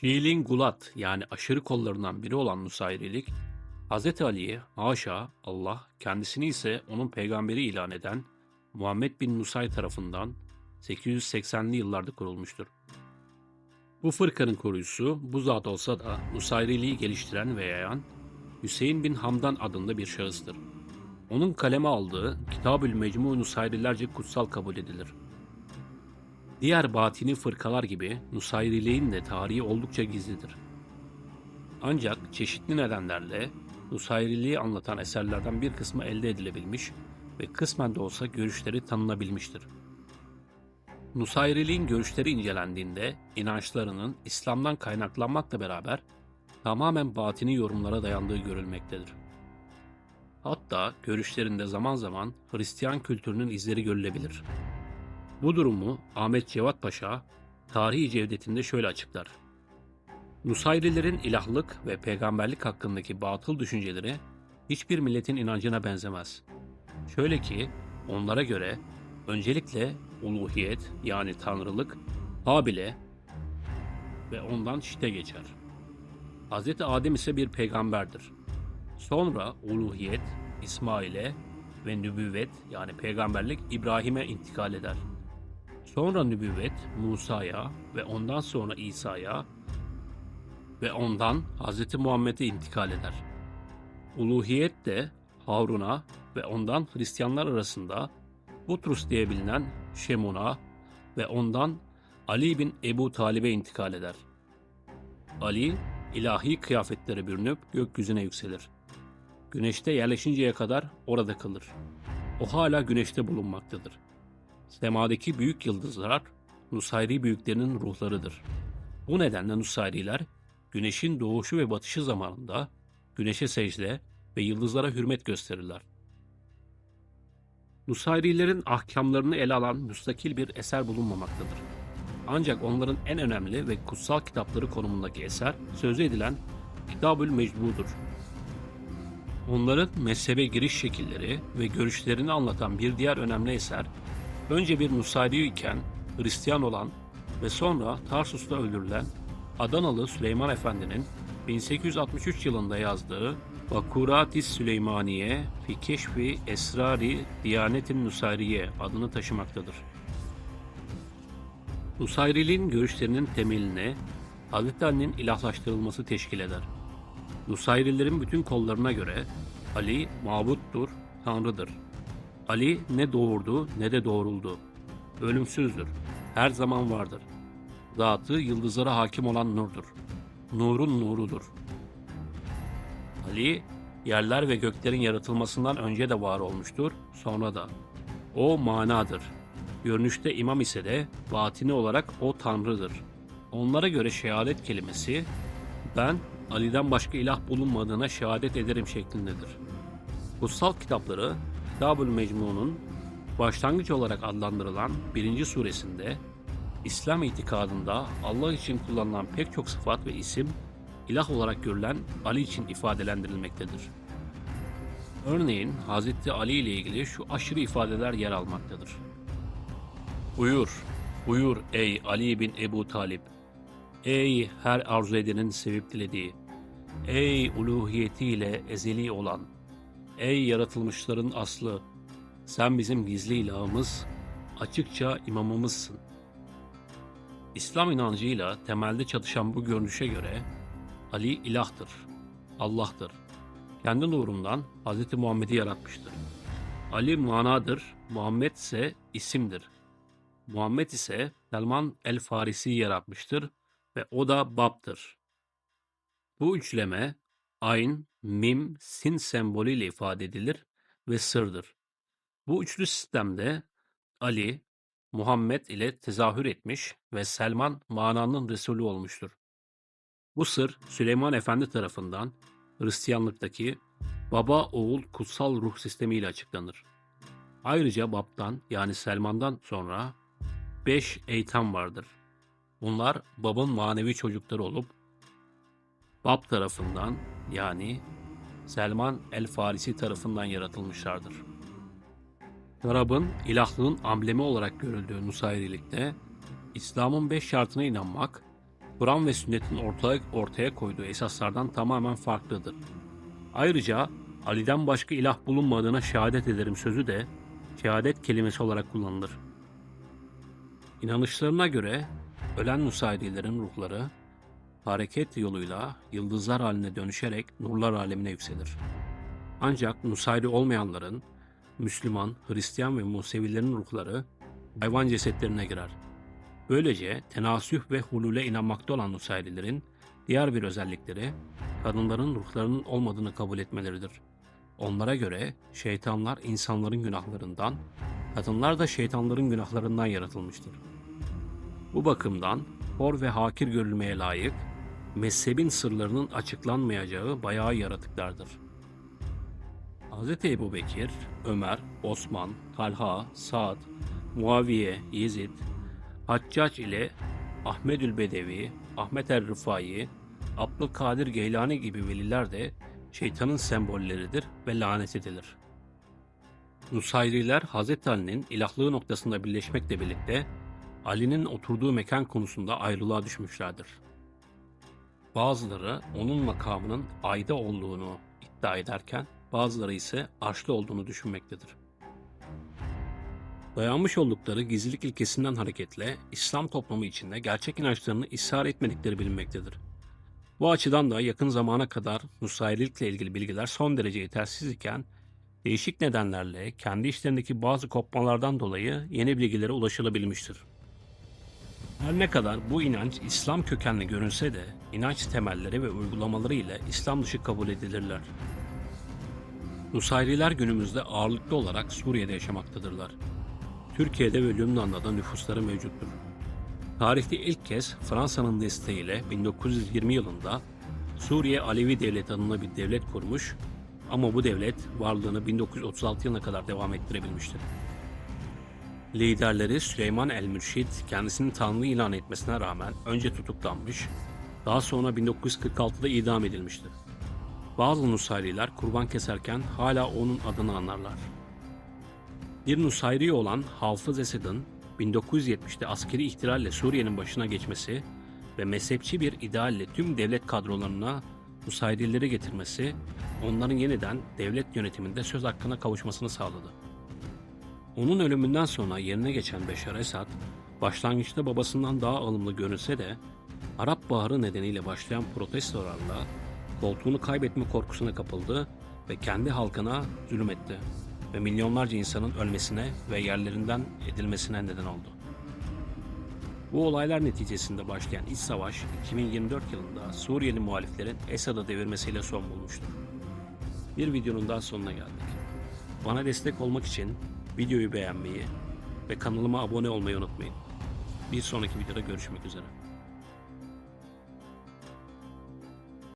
Şiiliğin gulat yani aşırı kollarından biri olan Nusayrilik, Hz. Ali'yi haşa Allah kendisini ise onun peygamberi ilan eden Muhammed bin Nusay tarafından 880'li yıllarda kurulmuştur. Bu fırkanın koruyucusu bu zat olsa da Nusayriliği geliştiren ve yayan Hüseyin bin Hamdan adında bir şahıstır. Onun kaleme aldığı Kitab-ül Mecmu Nusayrilerce kutsal kabul edilir. Diğer batini fırkalar gibi Nusayriliğin de tarihi oldukça gizlidir. Ancak çeşitli nedenlerle Nusayriliği anlatan eserlerden bir kısmı elde edilebilmiş ve kısmen de olsa görüşleri tanınabilmiştir. Nusayriliğin görüşleri incelendiğinde inançlarının İslam'dan kaynaklanmakla beraber tamamen batini yorumlara dayandığı görülmektedir. Hatta görüşlerinde zaman zaman Hristiyan kültürünün izleri görülebilir. Bu durumu Ahmet Cevat Paşa Tarihi Cevdetinde şöyle açıklar. Nusayrilerin ilahlık ve peygamberlik hakkındaki batıl düşünceleri hiçbir milletin inancına benzemez. Şöyle ki onlara göre öncelikle uluhiyet yani tanrılık Habil'e ve ondan Şit'e geçer. Hz. Adem ise bir peygamberdir. Sonra uluhiyet İsmail'e ve nübüvvet yani peygamberlik İbrahim'e intikal eder. Sonra nübüvvet Musa'ya ve ondan sonra İsa'ya ve ondan Hz. Muhammed'e intikal eder. Uluhiyet de Harun'a ve ondan Hristiyanlar arasında Butrus diye bilinen Şemun'a ve ondan Ali bin Ebu Talib'e intikal eder. Ali, ilahi kıyafetlere bürünüp gökyüzüne yükselir. Güneşte yerleşinceye kadar orada kalır. O hala güneşte bulunmaktadır. Semadaki büyük yıldızlar Nusayri büyüklerinin ruhlarıdır. Bu nedenle Nusayriler güneşin doğuşu ve batışı zamanında güneşe secde ve yıldızlara hürmet gösterirler. Nusayrilerin ahkamlarını ele alan müstakil bir eser bulunmamaktadır. Ancak onların en önemli ve kutsal kitapları konumundaki eser sözü edilen Kitabül Mecbu'dur. Onların mezhebe giriş şekilleri ve görüşlerini anlatan bir diğer önemli eser, önce bir Nusayri iken Hristiyan olan ve sonra Tarsus'ta öldürülen Adanalı Süleyman Efendi'nin 1863 yılında yazdığı Vakuratis Süleymaniye fi Keşfi Esrari Diyanetin Nusayriye adını taşımaktadır. Nusayriliğin görüşlerinin temeline Hazreti Ali'nin ilahlaştırılması teşkil eder. Nusayrilerin bütün kollarına göre Ali mabuttur, tanrıdır. Ali ne doğurdu ne de doğruldu. Ölümsüzdür, her zaman vardır. Zatı yıldızlara hakim olan nurdur. Nurun nurudur. Ali, yerler ve göklerin yaratılmasından önce de var olmuştur, sonra da. O manadır. Görünüşte imam ise de batini olarak o tanrıdır. Onlara göre şehadet kelimesi, ben Ali'den başka ilah bulunmadığına şehadet ederim şeklindedir. Kutsal kitapları Kitab-ül Mecmu'nun başlangıç olarak adlandırılan birinci suresinde İslam itikadında Allah için kullanılan pek çok sıfat ve isim ilah olarak görülen Ali için ifadelendirilmektedir. Örneğin Hz. Ali ile ilgili şu aşırı ifadeler yer almaktadır. Buyur, buyur ey Ali bin Ebu Talip. Ey her arzu edenin sevip dilediği. Ey uluhiyetiyle ezeli olan. Ey yaratılmışların aslı. Sen bizim gizli ilahımız, açıkça imamımızsın. İslam inancıyla temelde çatışan bu görünüşe göre Ali ilahtır, Allah'tır. Kendi nurundan Hz. Muhammed'i yaratmıştır. Ali manadır, Muhammed ise isimdir. Muhammed ise Selman el-Farisi'yi yaratmıştır ve o da Bab'dır. Bu üçleme ayn, mim, sin sembolüyle ifade edilir ve sırdır. Bu üçlü sistemde Ali, Muhammed ile tezahür etmiş ve Selman mananın Resulü olmuştur. Bu sır Süleyman Efendi tarafından Hristiyanlıktaki baba oğul kutsal ruh sistemiyle açıklanır. Ayrıca Bab'dan yani Selman'dan sonra beş eytam vardır. Bunlar babın manevi çocukları olup Bab tarafından yani Selman el-Farisi tarafından yaratılmışlardır. Şarabın ilahlığın amblemi olarak görüldüğü Nusayrilikte İslam'ın beş şartına inanmak, Kur'an ve sünnetin ortaya, ortaya koyduğu esaslardan tamamen farklıdır. Ayrıca Ali'den başka ilah bulunmadığına şehadet ederim sözü de şehadet kelimesi olarak kullanılır. İnanışlarına göre ölen Nusayrilerin ruhları hareket yoluyla yıldızlar haline dönüşerek nurlar alemine yükselir. Ancak Nusayri olmayanların, Müslüman, Hristiyan ve Musevilerin ruhları hayvan cesetlerine girer. Böylece tenasüh ve hulule inanmakta olan Nusayrilerin diğer bir özellikleri kadınların ruhlarının olmadığını kabul etmeleridir. Onlara göre şeytanlar insanların günahlarından, kadınlar da şeytanların günahlarından yaratılmıştır. Bu bakımdan hor ve hakir görülmeye layık, mezhebin sırlarının açıklanmayacağı bayağı yaratıklardır. Hz. Ebu Bekir, Ömer, Osman, Talha, Saad, Muaviye, Yezid, Haccac ile Ahmedül Bedevi, Ahmet er Rıfai, Abdülkadir Geylani gibi veliler de şeytanın sembolleridir ve lanet edilir. Nusayriler Hz. Ali'nin ilahlığı noktasında birleşmekle birlikte Ali'nin oturduğu mekan konusunda ayrılığa düşmüşlerdir. Bazıları onun makamının ayda olduğunu iddia ederken bazıları ise arşta olduğunu düşünmektedir. Dayanmış oldukları gizlilik ilkesinden hareketle İslam toplumu içinde gerçek inançlarını ısrar etmedikleri bilinmektedir. Bu açıdan da yakın zamana kadar Nusayrilikle ilgili bilgiler son derece yetersiz iken değişik nedenlerle kendi işlerindeki bazı kopmalardan dolayı yeni bilgilere ulaşılabilmiştir. Her ne kadar bu inanç İslam kökenli görünse de inanç temelleri ve uygulamaları ile İslam dışı kabul edilirler. Nusayriler günümüzde ağırlıklı olarak Suriye'de yaşamaktadırlar. Türkiye'de ve Lübnan'da da nüfusları mevcuttur. Tarihte ilk kez Fransa'nın desteğiyle 1920 yılında Suriye Alevi Devleti adına bir devlet kurmuş ama bu devlet varlığını 1936 yılına kadar devam ettirebilmiştir. Liderleri Süleyman el-Mürşid kendisini Tanrı ilan etmesine rağmen önce tutuklanmış, daha sonra 1946'da idam edilmiştir. Bazı Nusayriler kurban keserken hala onun adını anarlar. Bir Nusayri olan Hafız Esed'in 1970'te askeri ihtilalle Suriye'nin başına geçmesi ve mezhepçi bir idealle tüm devlet kadrolarına Nusayrileri getirmesi onların yeniden devlet yönetiminde söz hakkına kavuşmasını sağladı. Onun ölümünden sonra yerine geçen Beşar Esad, başlangıçta babasından daha alımlı görünse de Arap Baharı nedeniyle başlayan protestolarla koltuğunu kaybetme korkusuna kapıldı ve kendi halkına zulüm etti ve milyonlarca insanın ölmesine ve yerlerinden edilmesine neden oldu. Bu olaylar neticesinde başlayan iç savaş 2024 yılında Suriyeli muhaliflerin Esad'ı devirmesiyle son bulmuştur. Bir videonun daha sonuna geldik. Bana destek olmak için videoyu beğenmeyi ve kanalıma abone olmayı unutmayın. Bir sonraki videoda görüşmek üzere.